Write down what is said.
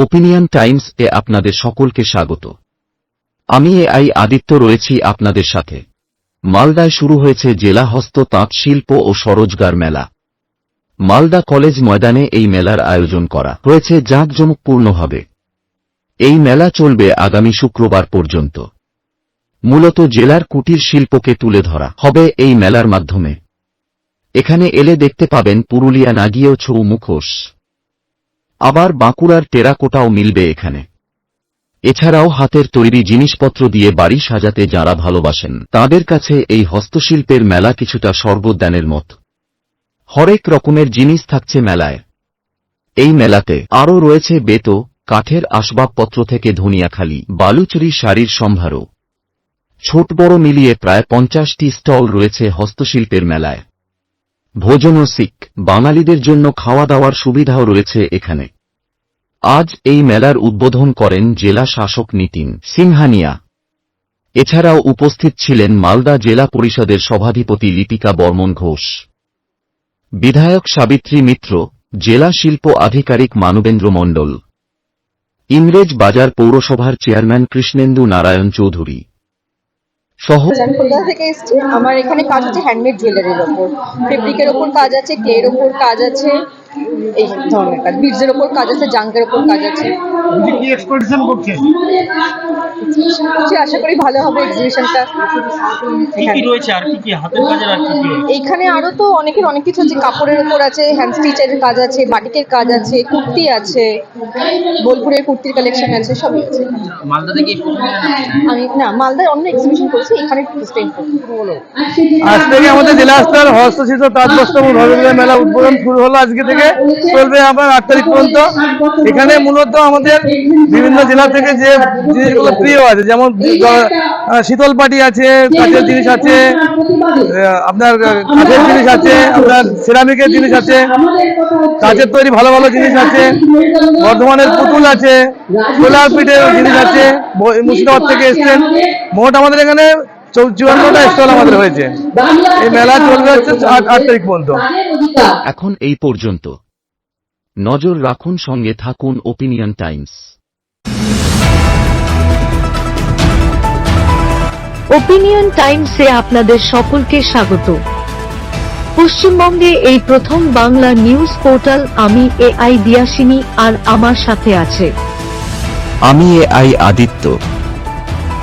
Opinion Times এ আপনাদের সকলকে স্বাগত। আমি এ আই আদিত্য রয়েছি আপনাদের সাথে। মালদায় শুরু হয়েছে জেলা হস্ত তাঁত শিল্প ও স্বরোজগার মেলা। মালদা কলেজ ময়দানে এই মেলার আয়োজন করা হয়েছে জাঁকজমকপূর্ণভাবে। এই মেলা চলবে আগামী শুক্রবার পর্যন্ত। মূলত জেলার কুটির শিল্পকে তুলে ধরা হবে এই মেলার মাধ্যমে। এখানে এলে দেখতে পাবেন পুরুলিয়া নাগিয়েও ছৌ মুখোশ। আবার বাঁকুড়ার টেরাকোটাও মিলবে এখানে। এছাড়াও হাতের তৈরি জিনিসপত্র দিয়ে বাড়ি সাজাতে যাঁরা ভালোবাসেন, তাদের কাছে এই হস্তশিল্পের মেলা কিছুটা স্বর্গদানের মত। হরেক রকমের জিনিস থাকছে মেলায়। এই মেলাতে আরও রয়েছে বেতো, কাঠের আসবাবপত্র থেকে ধনিয়াখালি, বালুচরি শাড়ির সম্ভারও। ছোট বড় মিলিয়ে প্রায় পঞ্চাশটি স্টল রয়েছে হস্তশিল্পের মেলায়। ভোজন ও শিখ, বাঙালিদের জন্য খাওয়া দাওয়ার সুবিধাও রয়েছে এখানে। আজ এই মেলার উদ্বোধন করেন জেলা শাসক নীতিন সিংহানিয়া। এছাড়াও উপস্থিত ছিলেন মালদা জেলা পরিষদের সভাধিপতি লিপিকা বর্মন ঘোষ। বিধায়ক সাবিত্রী মিত্র, জেলা শিল্প আধিকারিক মানবেন্দ্র মণ্ডল। ইংরেজ বাজার পৌরসভার চেয়ারম্যান কৃষ্ণেন্দু নারায়ণ চৌধুরী। সহ আমি কলকাতা থেকে এসেছি। আমার এখানে কাজ হচ্ছে হ্যান্ডমেড জুয়েলারির ওপর। ফেব্রিকের ওপর কাজ আছে ক্লের ওপর কাজ আছে। এই ধরনের কাজ। বিডসের ওপর কাজ আছে জাঙ্কের ওপর কাজ আছে। কি এক্সপোজিশন করছে? কিছু আশা করি ভালো হবে এক্সিবিশনটা কি কি রয়েছে আর কি কি হাতের কাজের আর কি কি এইখানে আরও তো অনেকের অনেক কিছু আছে কাপড়ের ওপর আছে হ্যান্ড স্টিচের কাজ আছে বাটিকের কাজ আছে কুর্তি আছে বোলপুরের কুর্তির কালেকশন আছে সবই আছে। মালদা থেকে? আমি না মালদায় অন্য এক্সিবিশন করেছি এখানে আজ থেকে আমাদের জেলা স্তর হস্তশিল্প তাঁত বস্ত্র মেলা উদ্বোধন শুরু হলো? আজকে থেকে চলবে আবার আট তারিখ পর্যন্ত। এখানে মূলত আমাদের বিভিন্ন জেলা থেকে যে জিনিসগুলো প্রিয় আছে, যেমন শীতল পাটি আছে কাঠের জিনিস আছে আপনার কাঠের জিনিস আছে, আপনার সিরামিকের জিনিস আছে কাঠের তৈরি ভালো ভালো জিনিস আছে, বর্ধমানের পুতুল আছে সোলার পিঠের জিনিস আছে মুর্শিদাবাদ থেকে এসছেন। মোট আমাদের এখানে চৌ- স্টল আমাদের হয়েছে। এই মেলা চলবে হচ্ছে আট আট তারিখ পর্যন্ত। এখন এই পর্যন্ত। নজর রাখুন সঙ্গে থাকুন ওপিনিয়ন টাইমস ওপিনিয়ন টাইমসে আপনাদের সকলকে স্বাগত। পশ্চিমবঙ্গে এই প্রথম বাংলা নিউজ পোর্টাল আমি এ আই দিয়াসিনী আর আমার সাথে আছে। আমি এ আই আদিত্য।